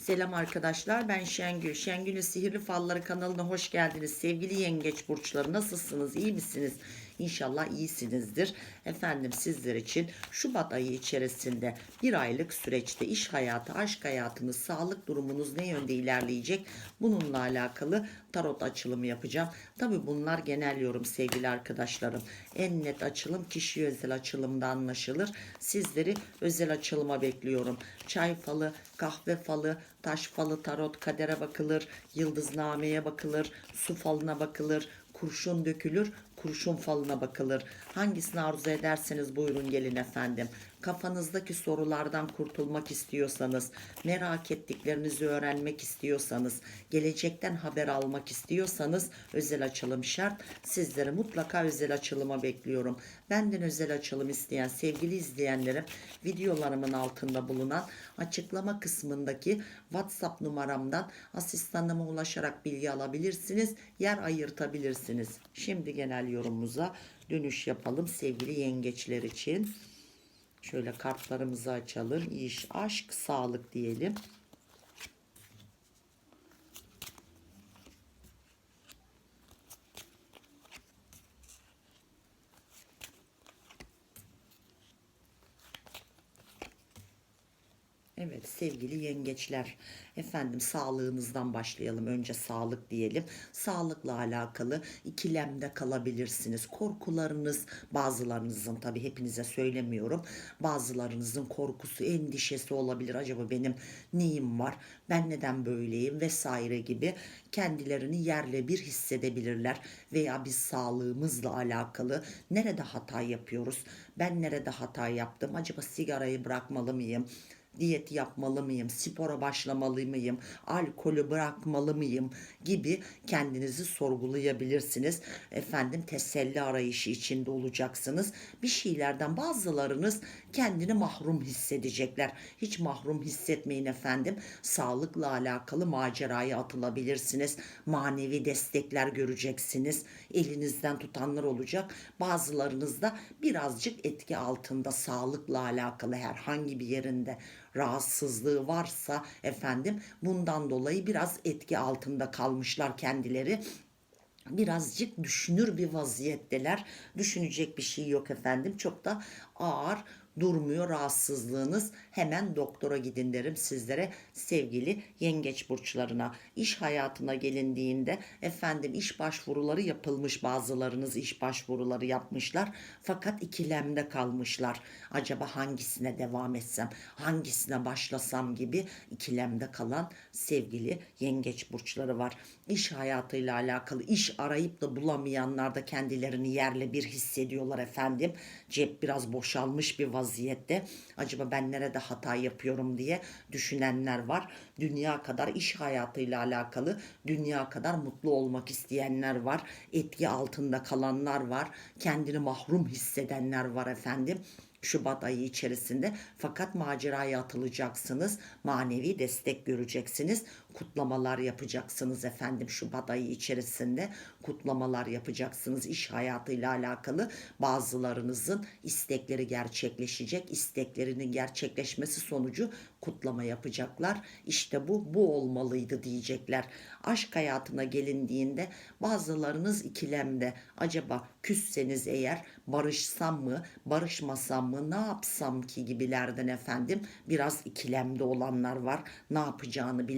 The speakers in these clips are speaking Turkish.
Selam arkadaşlar ben Şengül. Şengül'ün Sihirli Falları kanalına hoş geldiniz. Sevgili yengeç burçları nasılsınız? İyi misiniz? İnşallah iyisinizdir. Efendim sizler için Şubat ayı içerisinde bir aylık süreçte iş hayatı, aşk hayatınız, sağlık durumunuz ne yönde ilerleyecek? Bununla alakalı tarot açılımı yapacağım. Tabi bunlar genel yorum sevgili arkadaşlarım. En net açılım kişi özel açılımda anlaşılır. Sizleri özel açılıma bekliyorum. Çay falı, kahve falı, taş falı, tarot, kadere bakılır, yıldıznameye bakılır, su falına bakılır, kurşun dökülür, kurşun falına bakılır. Hangisini arzu ederseniz buyurun gelin efendim. Kafanızdaki sorulardan kurtulmak istiyorsanız, merak ettiklerinizi öğrenmek istiyorsanız, gelecekten haber almak istiyorsanız özel açılım şart. Sizleri mutlaka özel açılıma bekliyorum. Benden özel açılım isteyen sevgili izleyenlerim videolarımın altında bulunan açıklama kısmındaki WhatsApp numaramdan asistanıma ulaşarak bilgi alabilirsiniz. Yer ayırtabilirsiniz. Şimdi genel yorumumuza dönüş yapalım sevgili yengeçler için. Şöyle kartlarımızı açalım. İş, aşk, sağlık diyelim. Evet sevgili yengeçler. Efendim sağlığınızdan başlayalım. Önce sağlık diyelim. Sağlıkla alakalı ikilemde kalabilirsiniz. Korkularınız bazılarınızın tabi hepinize söylemiyorum bazılarınızın korkusu endişesi olabilir. Acaba benim neyim var? Ben neden böyleyim? Vesaire gibi kendilerini yerle bir hissedebilirler. Veya biz sağlığımızla alakalı nerede hata yapıyoruz? Ben nerede hata yaptım? Acaba sigarayı bırakmalı mıyım diyet yapmalı mıyım, spora başlamalı mıyım, alkolü bırakmalı mıyım gibi kendinizi sorgulayabilirsiniz. Efendim teselli arayışı içinde olacaksınız. Bir şeylerden bazılarınız kendini mahrum hissedecekler. Hiç mahrum hissetmeyin efendim. Sağlıkla alakalı maceraya atılabilirsiniz. Manevi destekler göreceksiniz. Elinizden tutanlar olacak. Bazılarınız da birazcık etki altında sağlıkla alakalı herhangi bir yerinde rahatsızlığı varsa efendim bundan dolayı biraz etki altında kalmışlar kendileri birazcık düşünür bir vaziyetteler. Düşünecek bir şey yok efendim. Çok da ağır durmuyor rahatsızlığınız. Hemen doktora gidin derim sizlere sevgili yengeç burçlarına. İş hayatına gelindiğinde efendim iş başvuruları yapılmış bazılarınız iş başvuruları yapmışlar. Fakat ikilemde kalmışlar. Acaba hangisine devam etsem hangisine başlasam gibi ikilemde kalan sevgili yengeç burçları var. İş hayatıyla alakalı iş arayıp da bulamayanlar da kendilerini yerle bir hissediyorlar efendim. Cep biraz boşalmış bir vaziyette acaba ben nerede hata yapıyorum diye düşünenler var. Dünya kadar iş hayatıyla alakalı dünya kadar mutlu olmak isteyenler var. Etki altında kalanlar var. Kendini mahrum hissedenler var efendim. Şubat ayı içerisinde fakat maceraya atılacaksınız. Manevi destek göreceksiniz. Kutlamalar yapacaksınız efendim Şubat ayı içerisinde. Kutlamalar yapacaksınız iş hayatıyla alakalı. Bazılarınızın istekleri gerçekleşecek. İsteklerinin gerçekleşmesi sonucu kutlama yapacaklar. İşte bu bu olmalıydı diyecekler. Aşk hayatına gelindiğinde bazılarınız ikilemde. Acaba küsseniz eğer barışsam mı, barışmasam mı, ne yapsam ki gibilerden efendim biraz ikilemde olanlar var. Ne yapacağını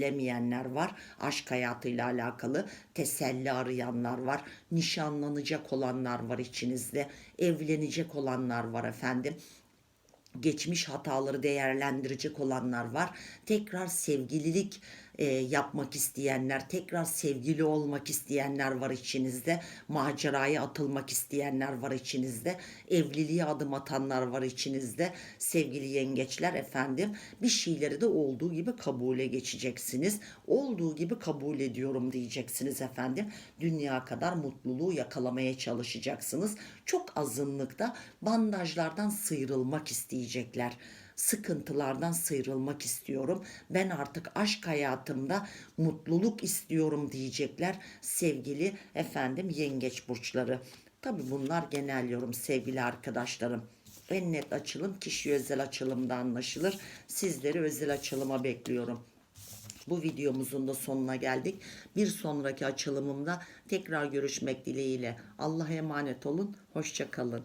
bilemeyenler var. Aşk hayatıyla alakalı teselli arayanlar var. Nişanlanacak olanlar var içinizde. Evlenecek olanlar var efendim geçmiş hataları değerlendirecek olanlar var. Tekrar sevgililik e, yapmak isteyenler, tekrar sevgili olmak isteyenler var içinizde. Maceraya atılmak isteyenler var içinizde. Evliliğe adım atanlar var içinizde. Sevgili yengeçler efendim bir şeyleri de olduğu gibi kabule geçeceksiniz. Olduğu gibi kabul ediyorum diyeceksiniz efendim. Dünya kadar mutluluğu yakalamaya çalışacaksınız. Çok azınlıkta bandajlardan sıyrılmak isteyecekler sıkıntılardan sıyrılmak istiyorum. Ben artık aşk hayatımda mutluluk istiyorum diyecekler sevgili efendim yengeç burçları. Tabi bunlar genel yorum sevgili arkadaşlarım. En net açılım kişi özel açılımda anlaşılır. Sizleri özel açılıma bekliyorum. Bu videomuzun da sonuna geldik. Bir sonraki açılımımda tekrar görüşmek dileğiyle. Allah'a emanet olun. Hoşça kalın.